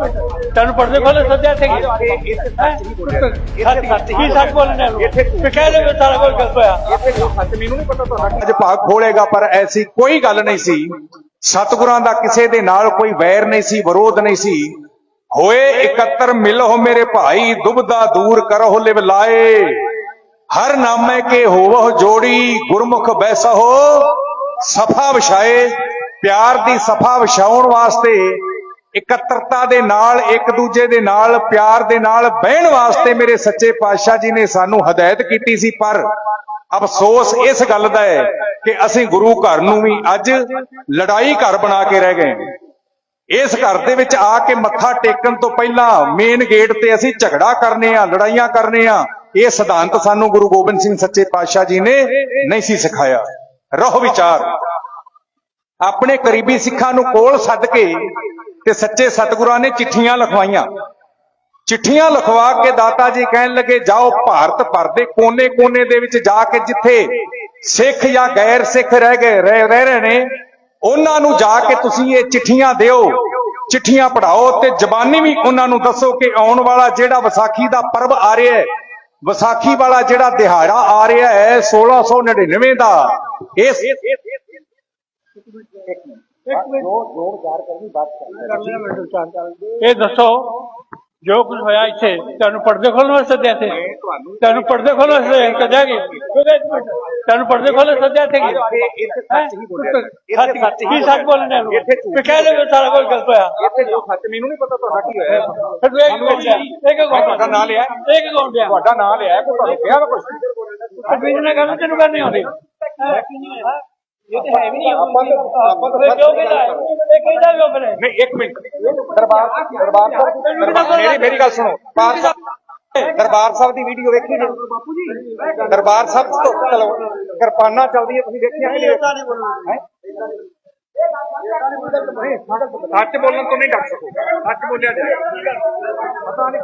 ਤੈਨੂੰ ਪੜਦੇ ਕੋਲ ਸੱਦਿਆ ਸੀ ਸੱਚ ਕੀ ਸੱਚ ਬੋਲਣੇ ਇੱਥੇ ਕਹਿ ਦੇ ਸਾਰਾ ਕੁਝ ਗਲਤ ਹੋਇਆ। ਅੱਜ ਭਾਗ ਖੋਲੇਗਾ ਪਰ ਐਸੀ ਕੋਈ ਗੱਲ ਨਹੀਂ ਸੀ। ਸਤਿਗੁਰਾਂ ਦਾ ਕਿਸੇ ਦੇ ਨਾਲ ਕੋਈ ਵੈਰ ਨਹੀਂ ਸੀ ਵਿਰੋਧ ਨਹੀਂ ਸੀ। ਹੋਏ ਇਕੱਤਰ ਮਿਲੋ ਮੇਰੇ ਭਾਈ ਦੁਬਦਾ ਦੂਰ ਕਰੋ ਲਿਵ ਲਾਏ। ਹਰ ਨਾਮੇ ਕੇ ਹੋਵੋ ਜੋੜੀ ਗੁਰਮੁਖ ਬੈਸਹੋ ਸਫਾ ਵਿਛਾਏ ਪਿਆਰ ਦੀ ਸਫਾ ਵਿਛਾਉਣ ਵਾਸਤੇ ਇਕੱਤਰਤਾ ਦੇ ਨਾਲ, ਇੱਕ ਦੂਜੇ ਦੇ ਨਾਲ, ਪਿਆਰ ਦੇ ਨਾਲ ਬਹਿਣ ਵਾਸਤੇ ਮੇਰੇ ਸੱਚੇ ਪਾਤਸ਼ਾਹ ਜੀ ਨੇ ਸਾਨੂੰ ਹਦਾਇਤ ਕੀਤੀ ਸੀ, ਪਰ ਅਫਸੋਸ ਇਸ ਗੱਲ ਦਾ ਹੈ ਕਿ ਅਸੀਂ ਗੁਰੂ ਘਰ ਨੂੰ ਵੀ ਅੱਜ ਲੜਾਈ ਘਰ ਬਣਾ ਕੇ ਰਹਿ ਗਏ ਇਸ ਘਰ ਦੇ ਵਿੱਚ ਆ ਕੇ ਮੱਥਾ ਟੇਕਣ ਤੋਂ ਪਹਿਲਾਂ ਮੇਨ ਗੇਟ ਤੇ ਅਸੀਂ ਝਗੜਾ ਕਰਨੇ ਆ ਲੜਾਈਆਂ ਕਰਨੇ ਆ ਇਹ ਸਿਧਾਂਤ ਸਾਨੂੰ ਗੁਰੂ ਗੋਬਿੰਦ ਸਿੰਘ ਸੱਚੇ ਪਾਤਸ਼ਾਹ ਜੀ ਨੇ ਨਹੀਂ ਸੀ ਸਿਖਾਇਆ। ਰਹੁ ਵਿਚਾਰ। ਆਪਣੇ ਕਰੀਬੀ ਸਿੱਖਾਂ ਨੂੰ ਕੋਲ ਸੱਦ ਕੇ ਤੇ ਸੱਚੇ ਸਤਿਗੁਰਾਂ ਨੇ ਚਿੱਠੀਆਂ ਲਿਖਵਾਈਆਂ। ਚਿੱਠੀਆਂ ਲਿਖਵਾ ਕੇ ਦਾਤਾ ਜੀ ਕਹਿਣ ਲੱਗੇ, ਜਾਓ ਭਾਰਤ ਭਰ ਦੇ ਕੋਨੇ-ਕੋਨੇ ਦੇ ਵਿੱਚ ਜਾ ਕੇ ਜਿੱਥੇ ਸਿੱਖ ਜਾਂ ਗੈਰ ਸਿੱਖ ਰਹਿ ਗਏ, ਰਹਿ ਰਹਿ ਰਹੇ ਨੇ, ਉਹਨਾਂ ਨੂੰ ਜਾ ਕੇ ਤੁਸੀਂ ਇਹ ਚਿੱਠੀਆਂ ਦਿਓ। ਚਿੱਠੀਆਂ ਪੜਾਓ ਤੇ ਜ਼ਬਾਨੀ ਵੀ ਉਹਨਾਂ ਨੂੰ ਦੱਸੋ ਕਿ ਆਉਣ ਵਾਲਾ ਜਿਹੜਾ ਵਿਸਾਖੀ ਦਾ ਪਰਬ ਆ ਰਿਹਾ ਹੈ, ਵਿਸਾਖੀ ਵਾਲਾ ਜਿਹੜਾ ਦਿਹਾੜਾ ਆ ਰਿਹਾ ਹੈ 1699 ਦਾ, ਇਸ ਇਹ ਦੱਸੋ ਜੋ ਕੁਝ ਹੋਇਆ ਇੱਥੇ ਤੁਹਾਨੂੰ ਪੜਦੇ ਖੋਲਣ ਵਾਸਤੇ ਸੱਦਿਆ ਸੀ ਤੁਹਾਨੂੰ ਪੜਦੇ ਖੋਲਣ ਵਾਸਤੇ ਸੱਦਿਆ ਗਿਆ ਤੁਹਾਨੂੰ ਪੜਦੇ ਖੋਲਣ ਸੱਦਿਆ ਸੀ ਕੀ? ਸੱਚ ਬੋਲਣੇ ਇੱਥੇ ਕਹਿ ਦੇ ਸਾਰਾ ਕੁਝ ਗਲਤ ਹੋਇਆ। ਇੱਥੇ ਜੋ ਸੱਚ ਮੈਨੂੰ ਨਹੀਂ ਪਤਾ ਤੁਹਾਡਾ ਕੀ ਹੋਇਆ। ਫਿਰ ਤੂੰ ਇੱਕ ਕੌਣ ਪਿਆ ਇੱਕ ਕੌਣ ਤੁਹਾਡਾ ਨਾਂ ਲਿਆ। ਇੱਕ ਕੌਣ ਪਿਆ ਤੁਹਾਡਾ ਨਾਂ ਲਿਆ। ਕੋਈ ਤੁਹਾਨੂੰ ਕਿਹਾ ਵਾ ਕੁਝ ਬੀਜ ਨੇ ਗੱਲ ਤੈਨੂੰ ਕਰਨੀ ਆਉਂਦੀ। ਇਹ ਤੇ ਹੈ ਵੀ ਨਹੀਂ ਆਪਾਂ ਤਾਂ- ਆਪਾਂ ਤਾਂ ਫਿਰ ਕਿਉਂ ਕਹਿੰਦਾ ਹੈ? ਇਹ ਕਹਿੰਦਾ ਵੀ ਉਹ ਨਹੀਂ ਇੱਕ ਮਿੰਟ। ਦਰਬਾਰ ਦਰਬਾਰ ਸਾਹਿਬ ਮੇਰੀ ਮੇਰੀ ਗੱਲ ਸੁਣੋ। ਦਰਬਾਰ ਸਾਹਿਬ ਦੀ ਵੀਡੀਓ ਵੇਖੀ ਜੀ। ਬਾਪੂ ਜੀ ਦਰਬਾਰ ਸਾਹਿਬ ਤੋਂ ਚਲੋ ਕਿਰਪਾਨਾਂ ਚੱਲਦੀਆਂ ਤੁਸੀਂ ਦੇਖੀਆਂ ਕਿ ਨਹੀਂ ਹੈਂ? ਸੱਚ ਬੋਲਣ ਤੋਂ ਨਹੀਂ ਡਰ ਸਕੋਗਾ ਸੱਚ ਬੋਲਿਆ ਜਾਏ। ਪਤਾ ਨਹੀਂ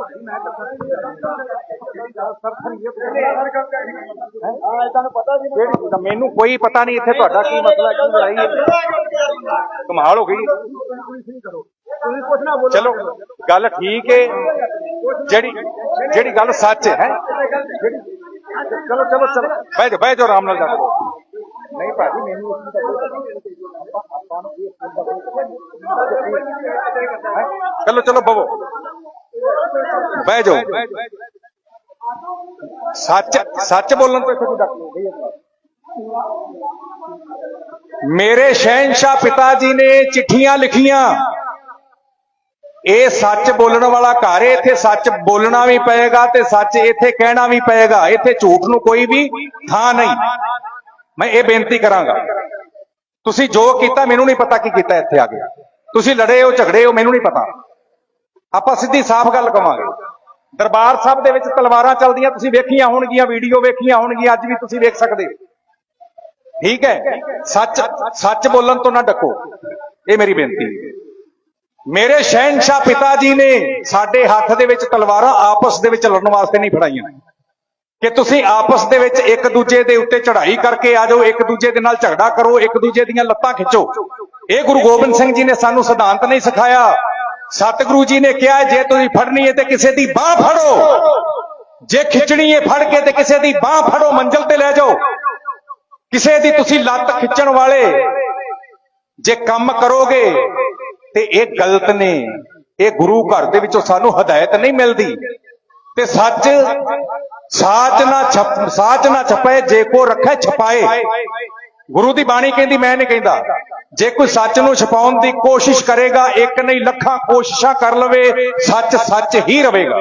ਮੈਂ ਤੁਹਾਨੂੰ ਪਤਾ ਸੀ ਮੈਨੂੰ ਕੋਈ ਪਤਾ ਨਹੀਂ ਇੱਥੇ ਤੁਹਾਡਾ ਕੀ ਮਸਲਾ ਕੀ ਲੜਾਈ ਹੈ। ਕਮਾਲ ਹੋ ਗਈ। ਚਲੋ ਗੱਲ ਠੀਕ ਹੈ ਜਿਹੜੀ ਜਿਹੜੀ ਗੱਲ ਸੱਚ ਹੈ ਚਲੋ ਚਲੋ ਚਲੋ। ਬਹਿ ਜਾਓ ਆਰਾਮ ਨਾਲ ਜਾ। ਨਹੀਂ ਭਾਜੀ ਮੈਨੂੰ ਇਸ ਚੀਜ਼ ਦਾ ਕੋਈ ਪਤਾ ਨਹੀਂ। ਹੈਂ? ਚਲੋ ਚਲੋ ਬਵੋ। ਬਹਿ ਜਾਓ। ਸੱਚ ਸੱਚ ਬੋਲਣ ਤੋਂ ਇੱਥੇ ਕੋਈ ਡਰ ਨਹੀਂ ਮੇਰੇ ਸ਼ਹਿਨशाह ਪਿਤਾ ਜੀ ਨੇ ਚਿੱਠੀਆਂ ਲਿਖੀਆਂ। ਇਹ ਸੱਚ ਬੋਲਣ ਵਾਲਾ ਘਰ ਹੈ, ਇੱਥੇ ਸੱਚ ਬੋਲਣਾ ਵੀ ਪਏਗਾ ਤੇ ਸੱਚ ਇੱਥੇ ਕਹਿਣਾ ਵੀ ਪਏਗਾ। ਇੱਥੇ ਝੂਠ ਨੂੰ ਕੋਈ ਵੀ ਥਾਂ ਨਹੀਂ। ਮੈਂ ਇਹ ਬੇਨਤੀ ਕਰਾਂਗਾ। ਤੁਸੀਂ ਜੋ ਕੀਤਾ, ਮੈਨੂੰ ਨਹੀਂ ਪਤਾ ਕੀ ਕੀਤਾ ਇੱਥੇ ਆ ਕੇ। ਤੁਸੀਂ ਲੜੇ ਹੋ, ਝਗੜੇ ਹੋ, ਮੈਨੂੰ ਨਹੀਂ ਪਤਾ। ਆਪਾਂ ਸਿੱਧੀ ਸਾਫ਼ ਗੱਲ ਕਵਾਂਗੇ। ਦਰਬਾਰ ਸਾਹਿਬ ਦੇ ਵਿੱਚ ਤਲਵਾਰਾਂ ਚੱਲਦੀਆਂ, ਤੁਸੀਂ ਵੇਖੀਆਂ ਹੋਣਗੀਆਂ, ਵੀਡੀਓ ਵੇਖੀਆਂ ਹੋਣਗੀਆਂ, ਅੱਜ ਵੀ ਤੁਸੀਂ ਵੇਖ ਸਕਦੇ ਹੋ। ਠੀਕ ਹੈ? ਸੱਚ ਸੱਚ ਬੋਲਣ ਤੋਂ ਨਾ ਡੱਕੋ। ਇਹ ਮੇਰੀ ਬੇਨਤੀ ਹੈ। ਮੇਰੇ ਸ਼ਹਿਨशाह ਪਿਤਾ ਜੀ ਨੇ ਸਾਡੇ ਹੱਥ ਦੇ ਵਿੱਚ ਤਲਵਾਰਾਂ ਆਪਸ ਦੇ ਵਿੱਚ ਲੜਨ ਵਾਸਤੇ ਨਹੀਂ ਫੜਾਈਆਂ। ਕਿ ਤੁਸੀਂ ਆਪਸ ਦੇ ਵਿੱਚ ਇੱਕ ਦੂਜੇ ਦੇ ਉੱਤੇ ਚੜ੍ਹਾਈ ਕਰਕੇ ਆ ਜਾਓ, ਇੱਕ ਦੂਜੇ ਦੇ ਨਾਲ ਝਗੜਾ ਕਰੋ, ਇੱਕ ਦੂਜੇ ਦੀਆਂ ਲੱਤਾਂ ਖਿੱਚੋ। ਇਹ ਗੁਰੂ ਗੋਬਿੰਦ ਸਿੰਘ ਜੀ ਨੇ ਸਾਨੂੰ ਸਿਧਾਂਤ ਨਹੀਂ ਸਿਖਾਇਆ। ਸਤਿਗੁਰੂ ਜੀ ਨੇ ਕਿਹਾ, ਜੇ ਤੁਸੀਂ ਫੜਨੀ ਹੈ ਤੇ ਕਿਸੇ ਦੀ ਬਾਹ ਫੜੋ। ਜੇ ਖਿੱਚਣੀ ਹੈ ਫੜ ਕੇ ਤੇ ਕਿਸੇ ਦੀ ਬਾਹ ਫੜੋ, ਮੰਜ਼ਲ ਤੇ ਲੈ ਜਾਓ। ਕਿਸੇ ਦੀ ਤੁਸੀਂ ਲੱਤ ਖਿੱਚਣ ਵਾਲੇ, ਜੇ ਕੰਮ ਕਰੋਗੇ, ਤੇ ਇਹ ਗਲਤ ਨੇ। ਇਹ ਗੁਰੂ ਘਰ ਦੇ ਵਿੱਚੋਂ ਸਾਨੂੰ ਹਦਾਇਤ ਨਹੀਂ ਮਿਲਦੀ। ਤੇ ਸੱਚ, ਸਾਚ ਨਾ ਛਪ, ਸਾਚ ਨਾ ਛਪੇ ਜੇ ਕੋ ਰੱਖੇ ਛਪਾਏ। ਗੁਰੂ ਦੀ ਬਾਣੀ ਕਹਿੰਦੀ, ਮੈਂ ਨਹੀਂ ਕਹਿੰਦਾ। ਜੇ ਕੋਈ ਸੱਚ ਨੂੰ ਛਪਾਉਣ ਦੀ ਕੋਸ਼ਿਸ਼ ਕਰੇਗਾ, ਇੱਕ ਨਹੀਂ, ਲੱਖਾਂ ਕੋਸ਼ਿਸ਼ਾਂ ਕਰ ਲਵੇ, ਸੱਚ ਸੱਚ ਹੀ ਰਹੇਗਾ